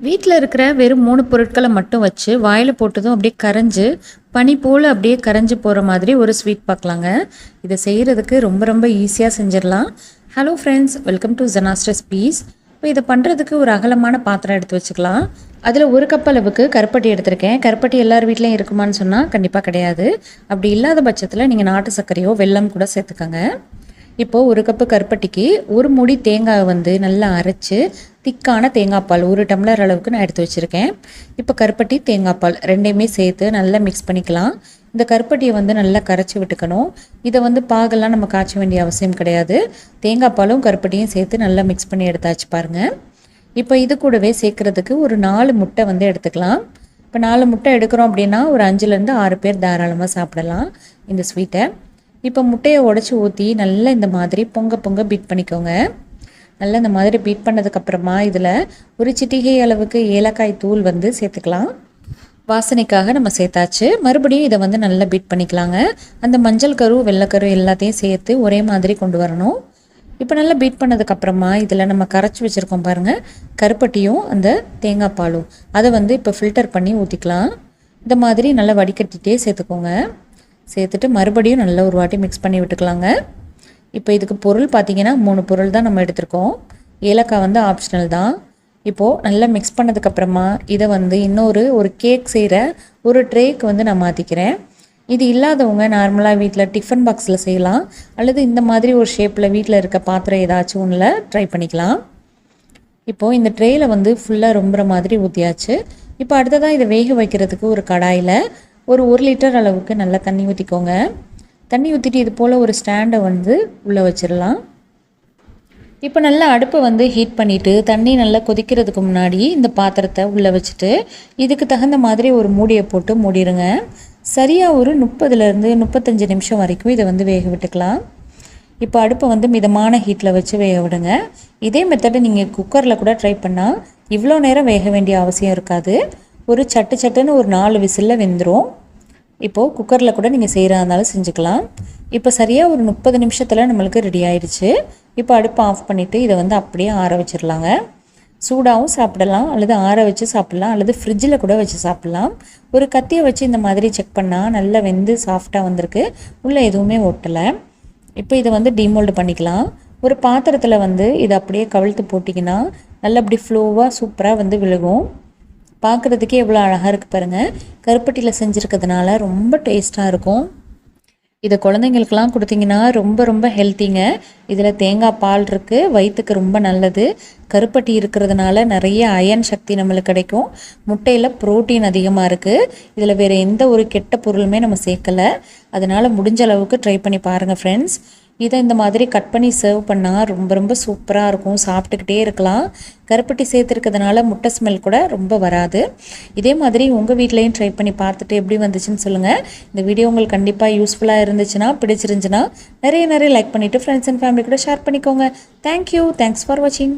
வீட்டில் இருக்கிற வெறும் மூணு பொருட்களை மட்டும் வச்சு வாயில் போட்டதும் அப்படியே கரைஞ்சு பனி போல் அப்படியே கரைஞ்சி போகிற மாதிரி ஒரு ஸ்வீட் பார்க்கலாங்க. இதை செய்கிறதுக்கு ரொம்ப ரொம்ப ஈஸியாக செஞ்சிடலாம். ஹலோ ஃப்ரெண்ட்ஸ் வெல்கம் டு ஜனாஸ் பீஸ் இப்போ இதை பண்ணுறதுக்கு ஒரு அகலமான பாத்திரம் எடுத்து வச்சுக்கலாம். அதில் ஒரு கப் அளவுக்கு கருப்பட்டி எடுத்திருக்கேன். கருப்பட்டி எல்லார் வீட்லேயும் இருக்குமான்னு சொன்னால் கண்டிப்பாக கிடையாது. அப்படி இல்லாத பட்சத்தில் நீங்கள் நாட்டு சர்க்கரையோ வெல்லம் கூட சேர்த்துக்கோங்க. இப்போது ஒரு கப்பு கருப்பட்டிக்கு ஒரு முடி தேங்காய் வந்து நல்லா அரைச்சி திக்கான தேங்காய் பால் ஒரு டம்ளர் அளவுக்கு நான் எடுத்து வச்சுருக்கேன். இப்போ கருப்பட்டி தேங்காய் பால் ரெண்டையுமே சேர்த்து நல்லா மிக்ஸ் பண்ணிக்கலாம். இந்த கருப்பட்டியை வந்து நல்லா கரைச்சி விட்டுக்கணும். இதை வந்து பாகெல்லாம் நம்ம காய்ச்ச வேண்டிய அவசியம் கிடையாது. தேங்காய் பாலும் கருப்பட்டியும் சேர்த்து நல்லா மிக்ஸ் பண்ணி எடுத்தாச்சு பாருங்கள் இப்போ இது கூடவே சேர்க்குறதுக்கு ஒரு நாலு முட்டை வந்து எடுத்துக்கலாம். இப்போ நாலு முட்டை எடுக்கிறோம் அப்படின்னா ஒரு அஞ்சுலேருந்து ஆறு பேர் தாராளமாக சாப்பிடலாம் இந்த ஸ்வீட்டை இப்போ முட்டையை உடச்சி ஊற்றி நல்லா இந்த மாதிரி பொங்க பொங்க பீட் பண்ணிக்கோங்க. நல்லா இந்த மாதிரி பீட் பண்ணதுக்கப்புறமா இதில் ஒரு சிட்டிகை அளவுக்கு ஏலக்காய் தூள் வந்து சேர்த்துக்கலாம். வாசனைக்காக நம்ம சேர்த்தாச்சு. மறுபடியும் இதை வந்து நல்லா பீட் பண்ணிக்கலாங்க. அந்த மஞ்சள் கரு வெள்ளைக்கரு எல்லாத்தையும் சேர்த்து ஒரே மாதிரி கொண்டு வரணும். இப்போ நல்லா பீட் பண்ணதுக்கப்புறமா இதில் நம்ம கரைச்சி வச்சுருக்கோம் பாருங்கள் கருப்பட்டியும் அந்த தேங்காய் பாலும். அதை வந்து இப்போ ஃபில்டர் பண்ணி ஊற்றிக்கலாம் இந்த மாதிரி நல்லா வடிகட்டிகிட்டே சேர்த்துக்கோங்க. சேர்த்துட்டு மறுபடியும் நல்லா ஒரு வாட்டி மிக்ஸ் பண்ணி விட்டுக்கலாங்க. இப்போ இதுக்கு பொருள் பார்த்திங்கன்னா மூணு பொருள் தான் நம்ம எடுத்திருக்கோம். ஏலக்காய் வந்து ஆப்ஷனல் தான். இப்போது நல்லா மிக்ஸ் பண்ணதுக்கப்புறமா இதை வந்து இன்னொரு ஒரு கேக் செய்கிற ஒரு ட்ரேக்கு வந்து நான் மாற்றிக்கிறேன் இது இல்லாதவங்க நார்மலாக வீட்டில் டிஃபன் பாக்ஸில் செய்யலாம். அல்லது இந்த மாதிரி ஒரு ஷேப்பில் வீட்டில் இருக்க பாத்திரம் ஏதாச்சும் ஒன்றில் ட்ரை பண்ணிக்கலாம். இப்போது இந்த ட்ரேயில் வந்து ஃபுல்லாக ரொம்புற மாதிரி ஊற்றியாச்சு இப்போ அடுத்ததாக இதை வேக வைக்கிறதுக்கு ஒரு கடாயில் ஒரு ஒரு லிட்டர் அளவுக்கு நல்லா தண்ணி ஊற்றிக்கோங்க தண்ணி ஊற்றிட்டு இது போல் ஒரு ஸ்டாண்டை வந்து உள்ளே வச்சிடலாம். இப்போ நல்லா அடுப்பை வந்து ஹீட் பண்ணிவிட்டு தண்ணி நல்லா கொதிக்கிறதுக்கு முன்னாடி இந்த பாத்திரத்தை உள்ளே வச்சுட்டு இதுக்கு தகுந்த மாதிரி ஒரு மூடியை போட்டு மூடிடுங்க. சரியாக ஒரு முப்பதுலேருந்து முப்பத்தஞ்சு நிமிஷம் வரைக்கும் இதை வந்து வேக விட்டுக்கலாம். இப்போ அடுப்பை வந்து மிதமான ஹீட்டில் வச்சு வேக விடுங்க. இதே மெத்தடை நீங்கள் குக்கரில் கூட ட்ரை பண்ணால் இவ்வளோ நேரம் வேக வேண்டிய அவசியம் இருக்காது. ஒரு சட்டு சட்டுன்னு ஒரு நாலு விசிலில் வெந்துடும் இப்போது குக்கரில் கூட நீங்கள் செய்கிறா இருந்தாலும் செஞ்சுக்கலாம். இப்போ சரியாக ஒரு முப்பது நிமிஷத்தில் நம்மளுக்கு ரெடி ஆயிடுச்சு. இப்போ அடுப்பை ஆஃப் பண்ணிவிட்டு இதை வந்து அப்படியே ஆற வச்சிடலாங்க. சூடாகவும் சாப்பிடலாம் அல்லது ஆற வச்சு சாப்பிட்லாம் அல்லது ஃப்ரிட்ஜில் கூட வச்சு சாப்பிட்லாம். ஒரு கத்தியை வச்சு இந்த மாதிரி செக் பண்ணால் நல்லா வெந்து சாஃப்டாக வந்திருக்கு. உள்ளே எதுவுமே ஒட்டலை. இப்போ இதை வந்து டிமோல்டு பண்ணிக்கலாம். ஒரு பாத்திரத்தில் வந்து இதை அப்படியே கவிழ்த்து போட்டிங்கன்னா நல்லா அப்படி ஃப்ளோவாக சூப்பராக வந்து விழுகும். பார்க்குறதுக்கே எவ்வளோ அழகாக இருக்குது பாருங்கள் கருப்பட்டியில் செஞ்சுருக்கிறதுனால ரொம்ப டேஸ்ட்டாக இருக்கும். இதை குழந்தைங்களுக்கெல்லாம் கொடுத்தீங்கன்னா ரொம்ப ரொம்ப ஹெல்த்திங்க இதில் தேங்காய் பால் இருக்குது வயிற்றுக்கு ரொம்ப நல்லது. கருப்பட்டி இருக்கிறதுனால நிறைய அயன் சக்தி நம்மளுக்கு கிடைக்கும். முட்டையில் ப்ரோட்டீன் அதிகமாக இருக்குது இதில் வேறு எந்த ஒரு கெட்ட பொருளுமே நம்ம சேர்க்கலை. அதனால் முடிஞ்ச அளவுக்கு ட்ரை பண்ணி பாருங்கள் ஃப்ரெண்ட்ஸ் இதை இந்த மாதிரி கட் பண்ணி சர்வ் பண்ணால் ரொம்ப ரொம்ப சூப்பராக இருக்கும். சாப்பிட்டுக்கிட்டே இருக்கலாம். கருப்பட்டி சேர்த்துருக்கிறதுனால முட்டை ஸ்மெல் கூட ரொம்ப வராது. இதே மாதிரி உங்கள் வீட்லேயும் ட்ரை பண்ணி பார்த்துட்டு எப்படி வந்துச்சுன்னு சொல்லுங்கள் இந்த வீடியோ உங்களுக்கு கண்டிப்பாக யூஸ்ஃபுல்லாக இருந்துச்சுன்னா பிடிச்சிருந்துச்சுன்னா நிறைய நிறைய லைக் பண்ணிவிட்டு ஃப்ரெண்ட்ஸ் அண்ட் ஃபேமிலி கூட ஷேர் பண்ணிக்கோங்க. தேங்க்யூ தேங்க்ஸ் ஃபார் வாட்சிங்